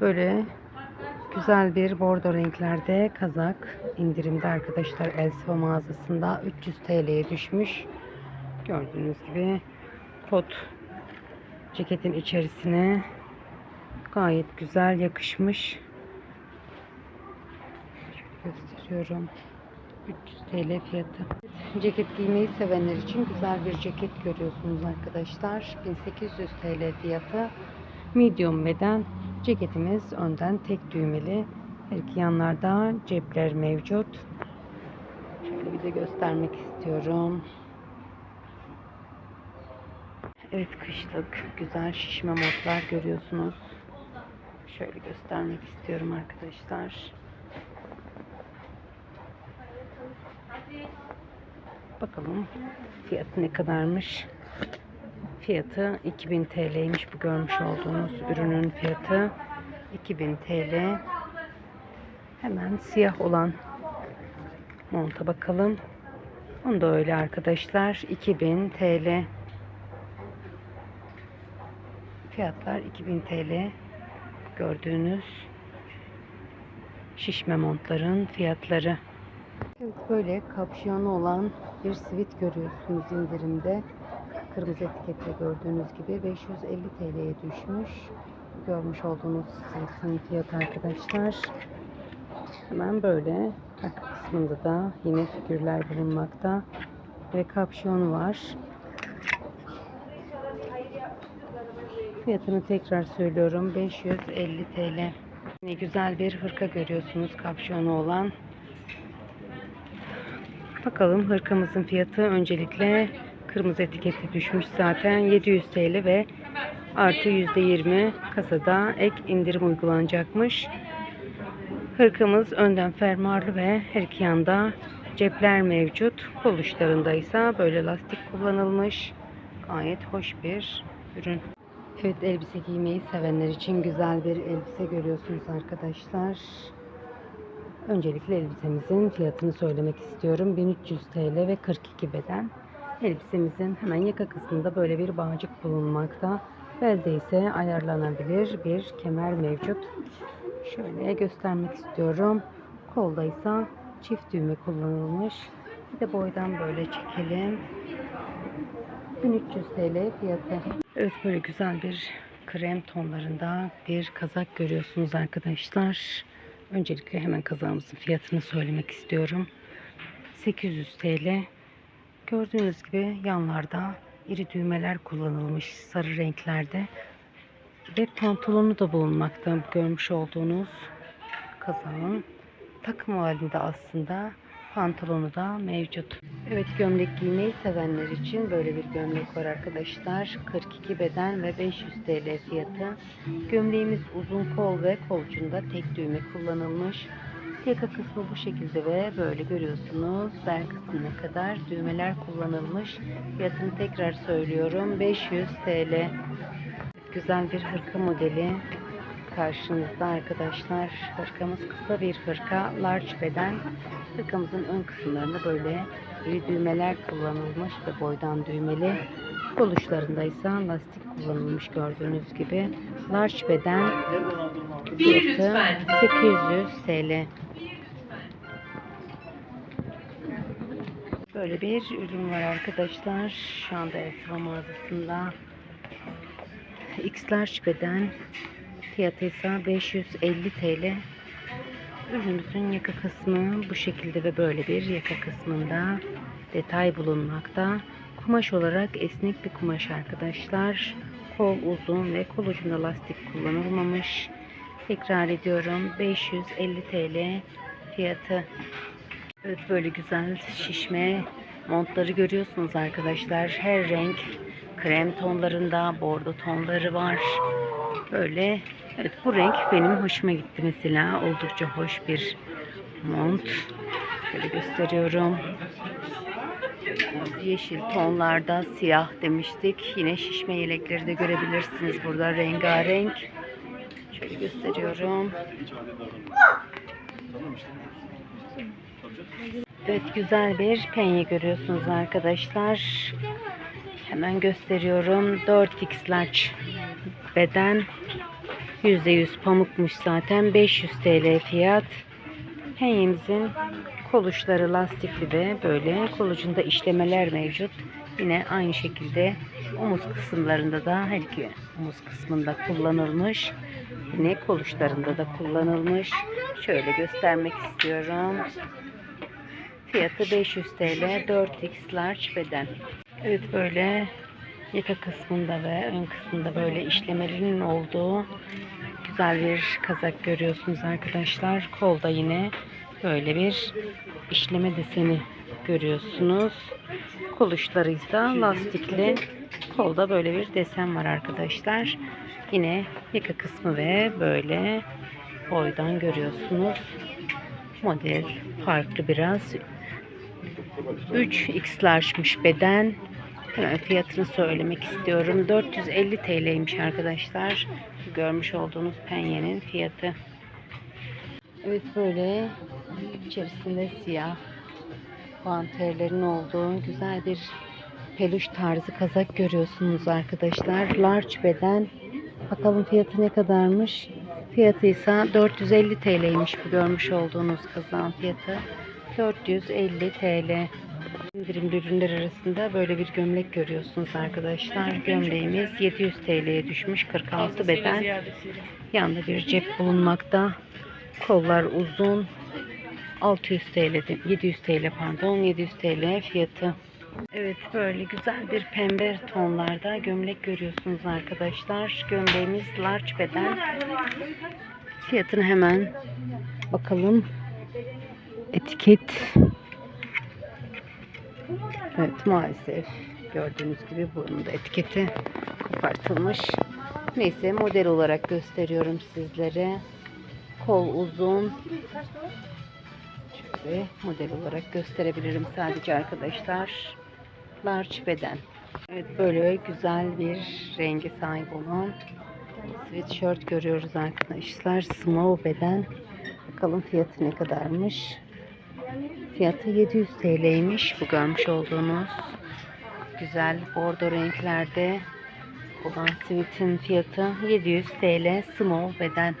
Böyle güzel bir bordo renklerde kazak indirimde arkadaşlar Elsiva mağazasında 300 TL'ye düşmüş. Gördüğünüz gibi kot ceketin içerisine gayet güzel yakışmış. Şöyle gösteriyorum. 300 TL fiyatı. Ceket giymeyi sevenler için güzel bir ceket görüyorsunuz arkadaşlar. 1800 TL fiyatı. Medium beden. Ceketimiz önden tek düğmeli. Her iki yanlarda cepler mevcut. Şöyle bir de göstermek istiyorum. Evet kışlık güzel şişme modlar görüyorsunuz. Şöyle göstermek istiyorum arkadaşlar. Bakalım fiyatı ne kadarmış. Fiyatı 2000 TL'ymiş bu görmüş olduğunuz ürünün fiyatı 2000 TL. Hemen siyah olan monta bakalım. Onu da öyle arkadaşlar 2000 TL. Fiyatlar 2000 TL. Gördüğünüz şişme montların fiyatları. Evet böyle kapşonu olan bir sivit görüyorsunuz indirimde. Kırmızı etiketle gördüğünüz gibi 550 TL'ye düşmüş. Görmüş olduğunuz sivitin fiyatı arkadaşlar. Hemen böyle arka kısmında da yine figürler bulunmakta. Ve kapşonu var. Fiyatını tekrar söylüyorum. 550 TL. Yine güzel bir hırka görüyorsunuz kapşonu olan. Bakalım hırkamızın fiyatı öncelikle kırmızı etiketi düşmüş zaten 700 TL ve artı %20 kasada ek indirim uygulanacakmış. Hırkamız önden fermuarlı ve her iki yanda cepler mevcut. Kol uçlarında ise böyle lastik kullanılmış. Gayet hoş bir ürün. Evet elbise giymeyi sevenler için güzel bir elbise görüyorsunuz arkadaşlar. Öncelikle elbisemizin fiyatını söylemek istiyorum. 1300 TL ve 42 beden. Elbisemizin hemen yaka kısmında böyle bir bağcık bulunmakta. Belde ise ayarlanabilir bir kemer mevcut. Şöyle göstermek istiyorum. Kolda ise çift düğme kullanılmış. Bir de boydan böyle çekelim. 1300 TL fiyatı. Evet böyle güzel bir krem tonlarında bir kazak görüyorsunuz arkadaşlar. Öncelikle hemen kazağımızın fiyatını söylemek istiyorum. 800 TL. Gördüğünüz gibi yanlarda iri düğmeler kullanılmış sarı renklerde. Ve pantolonu da bulunmakta görmüş olduğunuz kazağın takım halinde aslında pantolonu da mevcut. Evet gömlek giymeyi sevenler için böyle bir gömlek var arkadaşlar. 42 beden ve 500 TL fiyatı. Gömleğimiz uzun kol ve kolcunda tek düğme kullanılmış. Yaka kısmı bu şekilde ve böyle görüyorsunuz. Bel kısmına kadar düğmeler kullanılmış. Fiyatını tekrar söylüyorum. 500 TL. Güzel bir hırka modeli karşınızda arkadaşlar. Hırkamız kısa bir hırka, large beden. Hırkamızın ön kısımlarında böyle düğmeler kullanılmış ve boydan düğmeli. Kol uçlarında ise lastik kullanılmış gördüğünüz gibi. Large beden fiyatı 800 TL. Böyle bir ürün var arkadaşlar. Şu anda Esra mağazasında. X large beden fiyatı ise 550 TL. Ürünümüzün yaka kısmı bu şekilde ve böyle bir yaka kısmında detay bulunmakta. Kumaş olarak esnek bir kumaş arkadaşlar. Kol uzun ve kol ucunda lastik kullanılmamış. Tekrar ediyorum 550 TL fiyatı. Evet böyle güzel şişme montları görüyorsunuz arkadaşlar. Her renk krem tonlarında bordo tonları var. Böyle evet bu renk benim hoşuma gitti mesela. Oldukça hoş bir mont. Böyle gösteriyorum. Yeşil tonlarda siyah demiştik. Yine şişme yelekleri de görebilirsiniz burada rengarenk. Şöyle gösteriyorum. Evet güzel bir penye görüyorsunuz arkadaşlar. Hemen gösteriyorum. 4x large beden %100 pamukmuş zaten. 500 TL fiyat. Penyemizin koluçları lastikli ve böyle kolucunda işlemeler mevcut. Yine aynı şekilde omuz kısımlarında da her iki omuz kısmında kullanılmış. Yine koluçlarında da kullanılmış. Şöyle göstermek istiyorum. Fiyatı 500 TL 4x large beden. Evet böyle yaka kısmında ve ön kısmında böyle işlemelerinin olduğu güzel bir kazak görüyorsunuz arkadaşlar. Kolda yine böyle bir işleme deseni görüyorsunuz. Kol ise lastikli. Kolda böyle bir desen var arkadaşlar. Yine yaka kısmı ve böyle boydan görüyorsunuz. Model farklı biraz. 3x large'mış beden. Hemen fiyatını söylemek istiyorum. 450 TL'ymiş arkadaşlar. Görmüş olduğunuz penyenin fiyatı. Evet böyle içerisinde siyah panterlerin olduğu güzel bir peluş tarzı kazak görüyorsunuz arkadaşlar. Large beden. Bakalım fiyatı ne kadarmış? Fiyatı ise 450 TL'ymiş bu görmüş olduğunuz kazağın fiyatı. 450 TL. İndirimli ürünler arasında böyle bir gömlek görüyorsunuz arkadaşlar. Gömleğimiz 700 TL'ye düşmüş. 46 beden. Yanında bir cep bulunmakta. Kollar uzun. 600 TL, 700 TL pardon, 700 TL fiyatı. Evet böyle güzel bir pembe tonlarda gömlek görüyorsunuz arkadaşlar. Gömleğimiz large beden. Fiyatını hemen bakalım. Etiket. Evet maalesef gördüğünüz gibi bunun da etiketi kopartılmış. Neyse model olarak gösteriyorum sizlere. Kol uzun. Şöyle model olarak gösterebilirim sadece arkadaşlar. Large beden. Evet böyle güzel bir rengi sahip olan sweatshirt görüyoruz arkadaşlar. Small beden. Bakalım fiyatı ne kadarmış. Fiyatı 700 TL'ymiş bu görmüş olduğunuz güzel bordo renklerde olan sweat'in fiyatı 700 TL small beden.